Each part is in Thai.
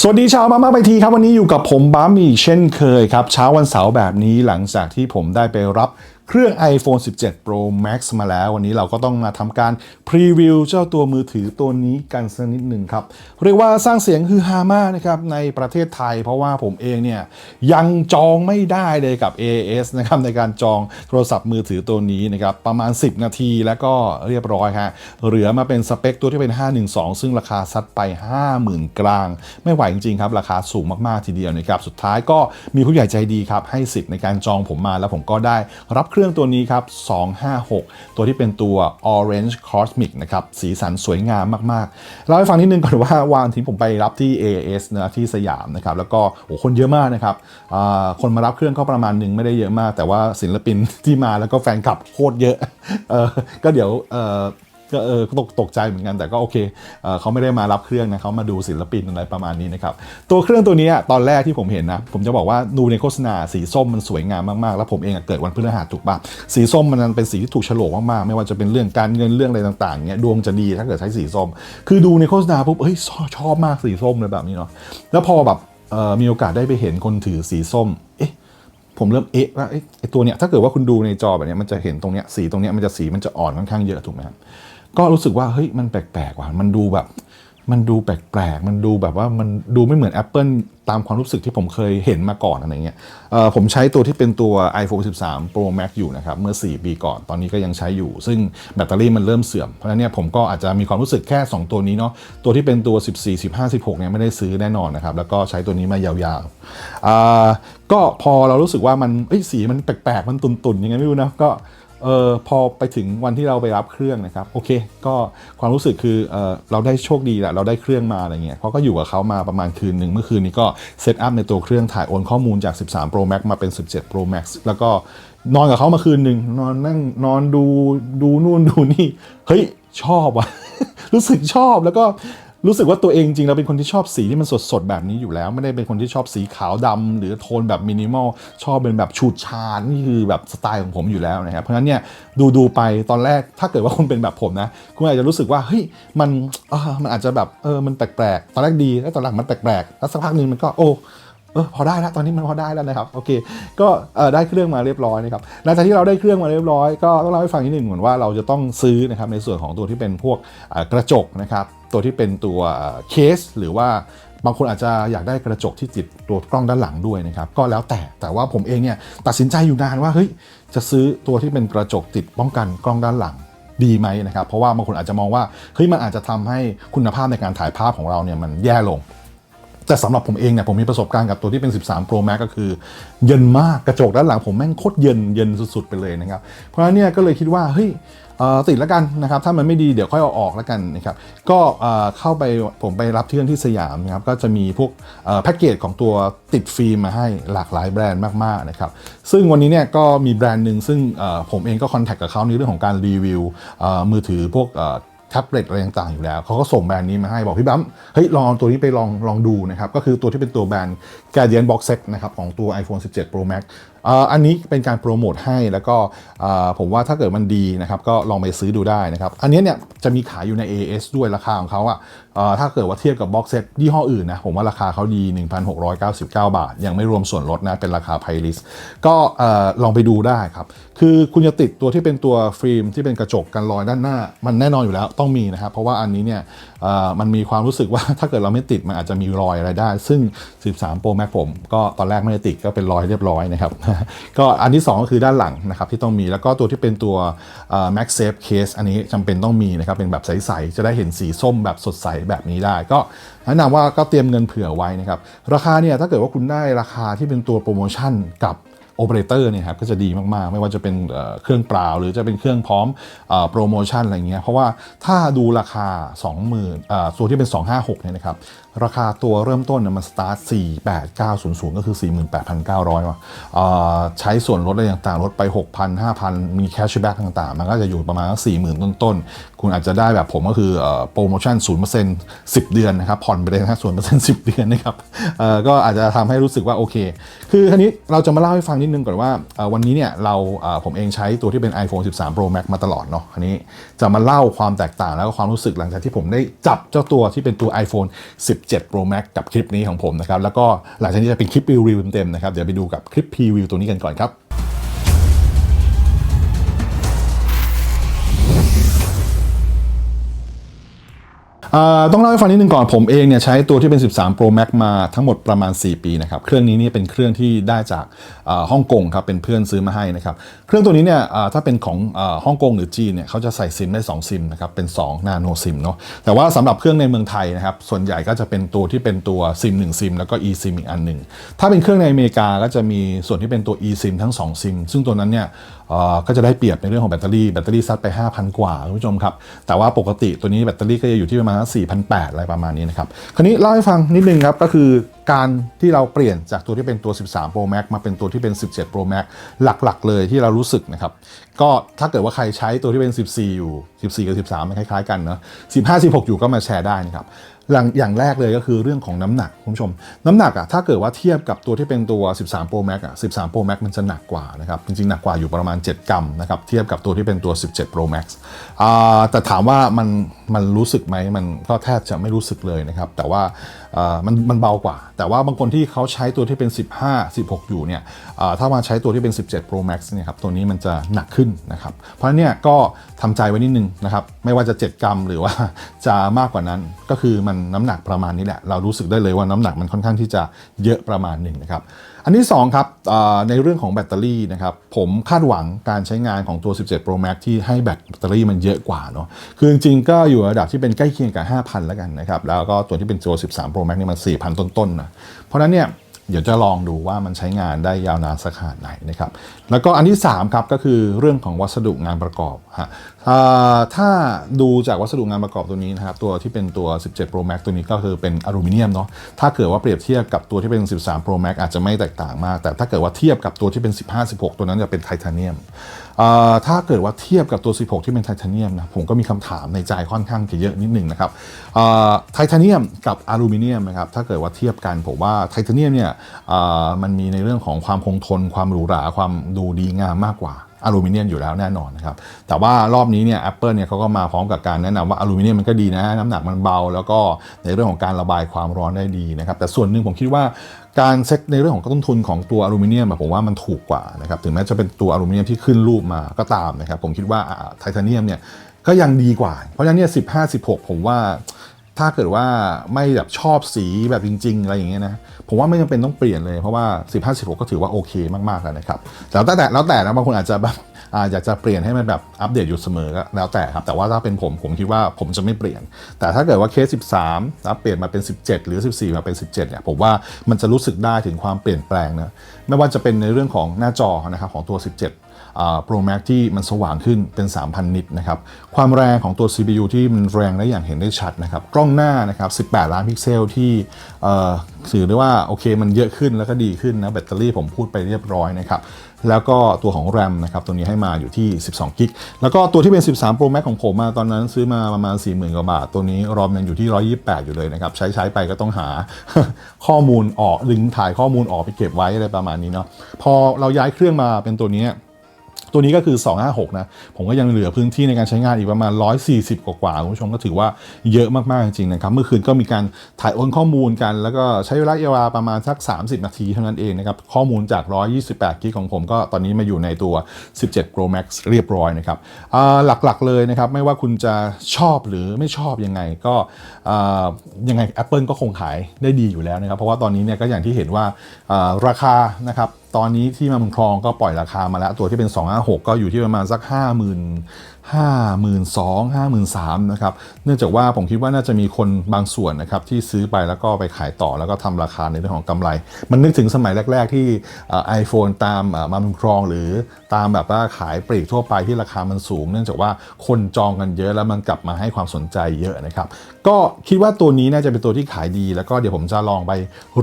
สวัสดีชาวมามาไปทีครับ วันนี้อยู่กับผมบ้ามีเช่นเคยครับ เช้าวันเสาร์แบบนี้หลังจากที่ผมได้ไปรับ เครื่อง iPhone 17 Pro Max มาแล้ว วันนี้เราก็ต้องมาทำการพรีวิวเจ้าตัวมือถือตัวนี้กันสักนิดหนึ่งครับ เรียกว่าสร้างเสียงฮือฮามากนะครับในประเทศไทย เพราะว่าผมเองเนี่ยยังจองไม่ได้เลยกับ A.S. นะครับในการจองโทรศัพท์มือถือตัวนี้นะครับประมาณ 10 นาทีแล้วก็เรียบร้อยฮะเหลือมาเป็นสเปคตัวที่เป็น 512 ซึ่งราคาซัดไป 50,000 กลาง ไม่ไหวจริงๆครับราคาสูงมากๆทีเดียวนะครับสุดท้ายก็มีผู้ใหญ่ใจดีครับให้สิทธิ์ในการจองผมมาแล้วผมก็ได้รับเครื่องตัวนี้ครับ 256 ตัวที่เป็นตัว Orange Cosmic นะครับ สีสันสวยงามมากๆเล่าให้ฟังนิดนึงก่อนว่าวันที่ผมไปรับที่ AAS นะที่สยามนะครับ แล้วก็โอ้คนเยอะมากนะครับ คนมารับเครื่องก็ประมาณหนึ่งไม่ได้เยอะมาก แต่ว่าศิลปินที่มาแล้วก็แฟนคลับโคตรเยอะออก็เดี๋ยว ก็เออตกตกใจเหมือนกันแต่ก็โอเคเออเขาไม่ได้มารับเครื่องนะเขามาดูศิลปินอะไรประมาณนี้นะครับตัวเครื่องตัวนี้ตอนแรกที่ผมเห็นนะผมจะบอกว่าดูในโฆษณาสีส้มมันสวยงามมากๆ แล้วผมเองอะเกิดวันพฤหัสถูกป่ะสีส้มมันเป็นสีที่ถูกฉลกมากๆ ไม่ว่าจะเป็นเรื่องการเงินเรื่องอะไรต่างๆเงี้ยดวงจะดีถ้าเกิดใช้สีส้ม คือดูในโฆษณาปุ๊บเฮ้ยชอบมากสีส้มเลยแบบนี้เนาะแล้วพอแบบมีโอกาสได้ไปเห็นคนถือสีส้มเอ๊ะผมเริ่มเอ๊ะว่าเอ๊ะไอตัวเนี้ยถ้าเกิดว่าคุณดูในจอแบบเนี้ยมันจะเห็นตรงเนี้ยสีตรงเนี้ยมันจะสีมันจะอ่อนค่อนข้างเยอะถูกไหมครับ ก็รู้สึกว่าเฮ้ยมันแปลกๆว่ะมันดูแบบ มันดูแปลกๆมันดูแบบว่ามันดูไม่เหมือน Apple ตามความรู้สึกที่ผมเคยเห็นมาก่อนอะไรเงี้ยผมใช้ตัวที่เป็นตัว iPhone 13 Pro Max อยู่นะครับ เมื่อ 4 ปีก่อนตอนนี้ก็ยังใช้อยู่ ซึ่งแบตเตอรี่มันเริ่มเสื่อม เพราะฉะนั้นเนี่ยผมก็อาจจะมีความรู้สึกแค่ 2 ตัวนี้เนาะตัวที่เป็นตัว 14 15 16เนี่ยไม่ได้ซื้อแน่นอนนะครับ แล้วก็ใช้ตัวนี้มายาวๆก็พอเรารู้สึกว่ามันสีมันแปลกๆมันตุนๆยังไงไม่รู้นะก็ เออพอไปถึงวันที่เราไปรับเครื่องนะครับโอเค ก็ความรู้สึกคือเออเราได้โชคดีแหละเราได้เครื่องมาอะไรเงี้ยเพราะก็อยู่กับเขามาประมาณคืนหนึ่งเมื่อคืนนี้ก็เซตอัพในตัวเครื่องถ่ายโอนข้อมูลจาก 13 Pro Max มาเป็น 17 Pro Max แล้วก็นอนกับเขามาคืนหนึ่งนอนนั่งนอนดูดูนู่นดูนี่ เฮ้ยชอบว่ะ รู้สึกชอบแล้วก็ รู้สึกว่าตัวเองจริงเราเป็นคนที่ชอบสีที่มันสดๆ แบบนี้อยู่แล้ว ไม่ได้เป็นคนที่ชอบสีขาวดำหรือโทนแบบมินิมอลชอบเป็นแบบฉูดฉาดนี่คือแบบสไตล์ของผมอยู่แล้วนะครับเพราะฉะนั้นเนี่ยดูดูไปตอนแรกถ้าเกิดว่าคุณเป็นแบบผมนะคุณอาจจะรู้สึกว่าเฮ้ยมันอ่ามันอาจจะแบบเออมันแปลกๆตอนแรกดีแล้วตอนหลังมันแปลกๆแล้วสักพักหนึ่งมันก็โอ้เออพอได้แล้วตอนนี้มันพอได้แล้วนะครับโอเค ก็ได้เครื่องมาเรียบร้อยนะครับหลังจากที่เราได้เครื่องมาเรียบร้อยก็ต้องเล่าให้ฟังนิดหนึ่งเหมือนว่าเราจะต้องซื้อนะครับในส่วนของตัวที่เป็นพวกกระจกนะครับ ตัวที่เป็นตัวเคสหรือว่าบางคนอาจจะอยากได้กระจกที่ติดตัวกล้องด้านหลังด้วยนะครับ ก็แล้วแต่แต่ว่าผมเองเนี่ยตัดสินใจอยู่นานว่าเฮ้ยจะซื้อตัวที่เป็นกระจกติดป้องกันกล้องด้านหลังดีไหมนะครับ เพราะว่าบางคนอาจจะมองว่าเฮ้ยมันอาจจะทำให้คุณภาพในการถ่ายภาพของเราเนี่ยมันแย่ลง แต่สำหรับผมเองเนี่ยผมมีประสบการณ์กับตัวที่เป็น 13 Pro Max ก็คือ เย็นมากกระจกด้านหลังผมแม่งโคตรเย็นเย็นสุดๆ ไปเลยนะครับ เพราะฉะนั้นเนี่ยก็เลยคิดว่าเฮ้ยเอ่อติดแล้วกันนะครับ ถ้ามันไม่ดีเดี๋ยวค่อยเอาออกแล้วกันนะครับ ก็เข้าไปผมไปรับเที่ยงที่สยามนะครับ ก็จะมีพวกแพ็กเกจของตัวติดฟิล์มมาให้หลากหลายแบรนด์มากๆนะครับ ซึ่งวันนี้เนี่ยก็มีแบรนด์หนึ่งซึ่งผมเองก็คอนแทคกับเขาในเรื่องของการรีวิวมือถือพวก แท็บเล็ตอะไรต่างๆอยู่แล้ว เขาก็ส่งแบรนด์นี้มาให้บอกพี่บั๊มเฮ้ยลองเอาตัวนี้ไปลองลองดูนะครับ ก็คือตัวที่เป็นตัวแบรนด์ Guardian Box Set นะครับของตัว iPhone 17 Pro Max อันนี้เป็นการโปรโมทให้แล้วก็ผมว่าถ้าเกิดมันดีนะครับก็ลองไปซื้อดูได้นะครับ อันนี้เนี่ยจะมีขายอยู่ใน AS ด้วยราคาของเขาอะอ่าถ้าเกิดว่าเทียบกับ Box Set ยี่ห้ออื่นนะผมว่าราคาเขาดี 1,699 บาท ยังไม่รวมส่วนลดนะเป็นราคาไพลิสก็ลองไปดูได้ครับคือคุณจะติดตัวที่เป็นตัวฟิล์มที่เป็นกระจกกันรอยด้านหน้า มันแน่นอนอยู่แล้วต้องมีนะครับ เพราะว่าอันนี้เนี่ยมันมีความรู้สึกว่าถ้าเกิดเราไม่ติดมันอาจจะมีรอยอะไรได้ ซึ่ง 13 Pro Max ผม ก็ตอนแรกไม่ได้ติดก็เป็นรอยเรียบร้อยนะครับ ก็อันที่ 2 ก็คือด้านหลังนะครับที่ต้องมีแล้วก็ตัวที่เป็นตัว Max Safe Case อันนี้จำเป็นต้องมีนะครับเป็นแบบใสๆจะได้เห็นสีส้มแบบสดใสแบบนี้ได้ ก็แนะนำว่าก็เตรียมเงินเผื่อไว้นะครับราคาเนี่ยถ้าเกิดว่าคุณได้ราคาที่เป็นตัวโปรโมชั่นกับ โอเปอเรเตอร์เนี่ยครับก็จะดีมากๆ ไม่ว่าจะเป็นเครื่องเปล่า หรือจะเป็นเครื่องพร้อมโปรโมชั่นอะไรเงี้ยเพราะว่าถ้าดูราคา 20,000ตัวที่เป็น 256เนี่ยนะครับราคาตัวเริ่มต้นมันสตาร์ท 48900 ก็คือ 48,900ว่ะเอ่อใช้ส่วนลดอะไรต่างๆ ลดไป 6,000 5,000 มีแคชแบ็กต่างๆ มันก็จะอยู่ประมาณสัก40,000 ต้นๆ คุณอาจจะได้แบบผมก็คือโปรโมชั่น 0% 10 เดือนนะครับ ผ่อนไปเลยนะ0% 10 เดือนนะครับก็อาจจะทำให้รู้สึกว่าโอเค คือทีนี้เราจะมาเล่าให้ฟังนิดนึงก่อนว่าวันนี้เนี่ยเราผมเองใช้ตัวที่เป็น iPhone 13 Pro Max มาตลอดเนาะอันนี้จะมาเล่าความแตกต่างแล้วก็ความรู้สึกหลังจากที่ผมได้จับเจ้าตัวที่เป็นตัว iPhone 17 Pro Max กับคลิปนี้ของผมนะครับแล้วก็หลังจากนี้จะเป็นคลิปรีวิวเต็มๆนะครับเดี๋ยวไปดูกับคลิปพรีวิวตัวนี้กันก่อนครับ ต้องเล่าให้ฟังนิดนึงก่อนผมเองเนี่ยใช้ตัวที่เป็น 13 Pro Max มาทั้งหมดประมาณ 4 ปีนะครับ เครื่องนี้เนี่ยเป็นเครื่องที่ได้จากฮ่องกงครับเป็นเพื่อนซื้อมาให้นะครับ เครื่องตัวนี้เนี่ยถ้าเป็นของฮ่องกงหรือจีนเนี่ยเขาจะใส่ซิมได้ 2 ซิมนะครับเป็น2นาโนซิมเนาะแต่ว่าสำหรับเครื่องในเมืองไทยนะครับส่วนใหญ่ก็จะเป็นตัวที่เป็นตัวซิม1ซิมแล้วก็ eSIM อีกอันหนึ่งถ้าเป็นเครื่องในอเมริกาก็จะมีส่วนที่เป็นตัว eSIM ทั้ง2ซิมซึ่งตัวนั้นเนี่ยก็จะได้เปรียบในเรื่องของแบตเตอรี่แบตเตอรี่ซัดไป 5,000 กว่าคุณผู้ชมครับแต่ว่าปกติตัวนี้แบตเตอรี่ก็จะอยู่ที่ประมาณ4,800อะไรประมาณนี้นะครับ คราวนี้เล่าให้ฟังนิดนึงครับก็คือการที่เราเปลี่ยนจากตัวที่เป็นตัว 13 Pro Max มาเป็นตัวที่เป็น 17 Pro Max หลักๆ เลยที่เรารู้สึกนะครับ ก็ถ้าเกิดว่าใครใช้ตัวที่เป็น 14 อยู่ 14 กับ 13 มันคล้ายๆ กันเนาะ15 16 อยู่ก็มาแชร์ได้นะครับอย่างแรกเลยก็คือเรื่องของน้ำหนักคุณผู้ชม น้ำหนักอะถ้าเกิดว่าเทียบกับตัวที่เป็นตัว 13 Pro Max อะ13 Pro Max มันจะหนักกว่านะครับจริงๆ หนักกว่าอยู่ประมาณ 7 กรัมนะครับเทียบกับตัวที่เป็นตัว 17 Pro Max อ่าแต่ถามว่ามันมันรู้สึกไหมมันก็แทบจะไม่รู้สึกเลยนะครับแต่ว่าอ่ามันมันเบากว่าแต่ว่าบางคนที่เขาใช้ตัวที่เป็น 15 16 อยู่เนี่ยถ้ามาใช้ตัวที่เป็น 17 Pro Max เนี่ยครับตัวนี้มันจะหนักขึ้นนะครับเพราะเนี่ยก็ทำใจไว้นิดนึงนะครับไม่ว่าจะ 7 กรัม หรือว่าจะมากกว่านั้นก็คือมันน้ำหนักประมาณนี้แหละ เรารู้สึกได้เลยว่าน้ำหนักมันค่อนข้างที่จะเยอะประมาณหนึ่งนะครับอันที่2ครับในเรื่องของแบตเตอรี่นะครับผมคาดหวังการใช้งานของตัว 17 Pro Max ที่ให้แบตแบตเตอรี่มันเยอะกว่าเนาะคือจริงๆก็อยู่ระดับที่เป็นใกล้เคียงกับ 5,000 แล้วกันนะครับแล้วก็ตัวที่เป็นตัว 13 Pro Max นี่มัน 4,000 ต้นๆนะเพราะนั้นเนี่ยเดี๋ยวจะลองดูว่ามันใช้งานได้ยาวนานสักขนาดไหนนะครับ แล้วก็อันที่3ครับก็คือเรื่องของวัสดุงานประกอบฮะ ถ้าดูจากวัสดุงานประกอบตัวนี้นะครับตัวที่เป็นตัว 17 Pro Max ตัวนี้ก็คือเป็นอลูมิเนียมเนาะถ้าเกิดว่าเปรียบเทียบกับตัวที่เป็น 13 Pro Max อาจจะไม่แตกต่างมาก แต่ถ้าเกิดว่าเทียบกับตัวที่เป็น 15 16 ตัวนั้นจะเป็นไทเทเนียมถ้าเกิดว่าเทียบกับตัว 16 ที่เป็นไทเทเนียมนะผมก็มีคำถามในใจค่อนข้างจะเยอะนิดหนึ่งนะครับไทเทเนียมกับอลูมิเนียมนะครับถ้าเกิดว่าเทียบกันผมว่าไทเทเนียมเนี่ยมันมีในเรื่องของความคงทน ความหรูหราความดูดีงามมากกว่า อลูมิเนียมอยู่แล้วแน่นอนนะครับแต่ว่ารอบนี้เนี่ย Apple เนี่ยเขาก็มาพร้อมกับการแนะนำว่าอลูมิเนียมมันก็ดีนะน้ำหนักมันเบา แล้วก็ในเรื่องของการระบายความร้อนได้ดีนะครับแต่ส่วนหนึ่งผมคิดว่าการเซ็ตในเรื่องของต้นทุนของตัวอลูมิเนียมผมว่ามันถูกกว่านะครับถึงแม้จะเป็นตัวอลูมิเนียมที่ขึ้นรูปมาก็ตามนะครับผมคิดว่าไทเทเนียมเนี่ยก็ยังดีกว่า เพราะฉะนั้นเนี่ย15 16ผมว่า ถ้าเกิดว่าไม่แบบชอบสีแบบจริง ๆ อะไรอย่างเงี้ยนะ ผมว่าไม่จำเป็นต้องเปลี่ยนเลย เพราะว่า 15 16 ก็ถือว่าโอเคมากๆแล้วนะครับแล้วแต่แล้วแต่นะบางคนอาจจะแบบอาอยากจะเปลี่ยนให้มันแบบอัปเดตอยู่เสมอก็แล้วแต่ครับ แต่ว่าถ้าเป็นผมผมคิดว่าผมจะไม่เปลี่ยน แต่ถ้าเกิดว่าเคส 13แล้วเปลี่ยนมาเป็น 17 หรือ 14 มาเป็น 17เนี่ยผมว่ามันจะรู้สึกได้ถึงความเปลี่ยนแปลงนะไม่ว่าจะเป็นในเรื่องของหน้าจอนะครับของตัว 17 โปรแม็กที่มันสว่างขึ้นเป็น 3,000 นิตนะครับ ความแรงของตัว CPU ที่มันแรงได้อย่างเห็นได้ชัดนะครับ กล้องหน้านะครับ 18 ล้านพิกเซลที่เอ่อสื่อได้ว่าโอเคมันเยอะขึ้นแล้วก็ดีขึ้นนะแบตเตอรี่ผมพูดไปเรียบร้อยนะครับแล้วก็ตัวของ RAM นะครับตัวนี้ให้มาอยู่ที่ 12 กิก แล้วก็ตัวที่เป็น 13 Pro Max ของผมมาตอนนั้นซื้อมาประมาณ 40,000 กว่าบาท ตัวนี้รอมยังอยู่ที่ 128 อยู่เลยนะครับ ใช้ใช้ไปก็ต้องหาข้อมูลออกดึงถ่ายข้อมูลออกไปเก็บไว้อะไรประมาณนี้เนาะพอเราย้ายเครื่องมาเป็นตัวนี้ ตัวนี้ก็คือ 256 นะ ผมก็ยังเหลือพื้นที่ในการใช้งานอีกประมาณ 140 กว่าๆคุณผู้ชมก็ถือว่าเยอะมากๆจริงๆนะครับ เมื่อคืนก็มีการถ่ายโอนข้อมูลกัน แล้วก็ใช้เวลาเวาประมาณสัก 30 นาทีเท่านั้นเองนะครับ ข้อมูลจาก 128 กิกของผมก็ตอนนี้มาอยู่ในตัว 17 Pro Max เรียบร้อยนะครับหลักๆเลยนะครับ ไม่ว่าคุณจะชอบหรือไม่ชอบยังไงก็ยังไง Apple ก็คงขายได้ดีอยู่แล้วนะครับ เพราะว่าตอนนี้เนี่ยก็อย่างที่เห็นว่าราคานะครับ ตอนนี้ที่มาเมืองครองก็ปล่อยราคามาแล้ว ตัวที่เป็น 256 ก็อยู่ที่ประมาณสัก 5 0 0 0 0 5 2 0 0 0 5 3 0 0 0นะครับ เนื่องจากว่าผมคิดว่าน่าจะมีคนบางส่วนนะครับที่ซื้อไปแล้วก็ไปขายต่อแล้วก็ทำราคาในเรื่องของกำไร มันนึกถึงสมัยแรก ๆ ที่ไอโฟนตามมามืองคลองหรือตามแบบว่าขายปลีกทั่วไปที่ราคามันสูง เนื่องจากว่าคนจองกันเยอะแล้วมันกลับมาให้ความสนใจเยอะนะครับ ก็คิดว่าตัวนี้น่าจะเป็นตัวที่ขายดี แล้วก็เดี๋ยวผมจะลองไป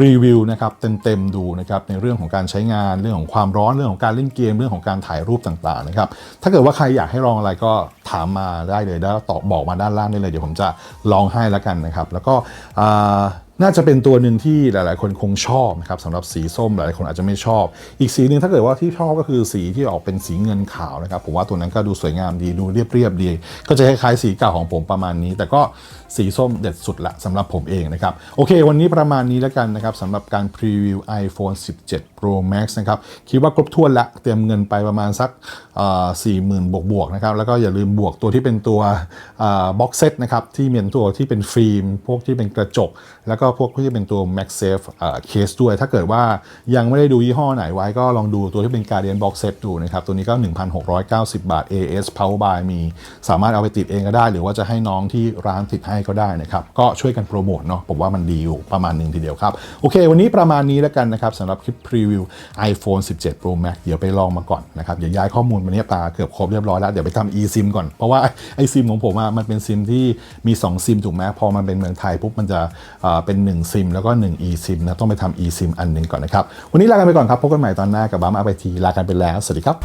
รีวิวนะครับเต็มๆดูนะครับในเรื่องของการใช้งานเรื่องของความร้อนเรื่องของการเล่นเกมเรื่องของการถ่ายรูปต่างๆนะครับถ้าเกิดว่าใครอยากให้ลองอะไรก็ถามมาได้เลยแล้วตอบบอกมาด้านล่างได้เลย เดี๋ยวผมจะลองให้แล้วกันนะครับ แล้วก็ น่าจะเป็นตัวหนึ่งที่หลาย ๆ คนคงชอบนะครับสำหรับสีส้มหลายๆคนอาจจะไม่ชอบ อีกสีหนึ่งถ้าเกิดว่าที่ชอบก็คือสีที่ออกเป็นสีเงินขาวนะครับผมว่าตัวนั้นก็ดูสวยงามดีดูเรียบ ๆ ดี ก็จะคล้าย ๆ สีเก่าของผมประมาณนี้ แต่ก็สีส้มเด็ดสุดละสำหรับผมเองนะครับ โอเค วันนี้ประมาณนี้แล้วกันนะครับสำหรับการพรีวิว iPhone 17 Pro Max นะครับคิดว่าครบถ้วนละเตรียมเงินไปประมาณสักสี่หมื่นบวกบวกๆนะครับแล้วก็อย่าลืมบวกตัวที่เป็นตัวบ็อกเซตนะครับที่เป็นตัวที่เป็นฟิล์มพวกที่เป็นกระจกแล้วก็็พวกที่เป็นตัว MagSafe เคสด้วย ถ้าเกิดว่ายังไม่ได้ดูยี่ห้อไหนไว้ก็ลองดูตัวที่เป็น Guardian Box Set ดูนะครับ ตัวนี้ก็ 1,690 บาท AS Power by มี สามารถเอาไปติดเองก็ได้ หรือว่าจะให้น้องที่ร้านติดให้ก็ได้นะครับ ก็ช่วยกันโปรโมทเนาะผมว่ามันดีอยู่ประมาณหนึ่งทีเดียวครับ โอเค วันนี้ประมาณนี้แล้วกันนะครับสำหรับคลิปพรีวิว iPhone 17 Pro Max เดี๋ยวไปลองมาก่อนนะครับอย่าย้ายข้อมูลมาเนี่ยปลาเกือบครบเรียบร้อยแล้วเดี๋ยวไปทำ eSIM ก่อนเพราะว่าไอซิมของผมอะมันเป็นซิมที่มี 2 ซิมถูกไหมพอมันเป็นเมืองไทยปุ๊บมันจะเอ่อเป็น1ซิมแล้วก็1 eSIM นะต้องไปทำ eSIM อันหนึ่งก่อนนะครับ วันนี้ลากันไปก่อนครับพบกันใหม่ตอนหน้ากับบ้ามาไปทีลากันไปแล้ว สวัสดีครับ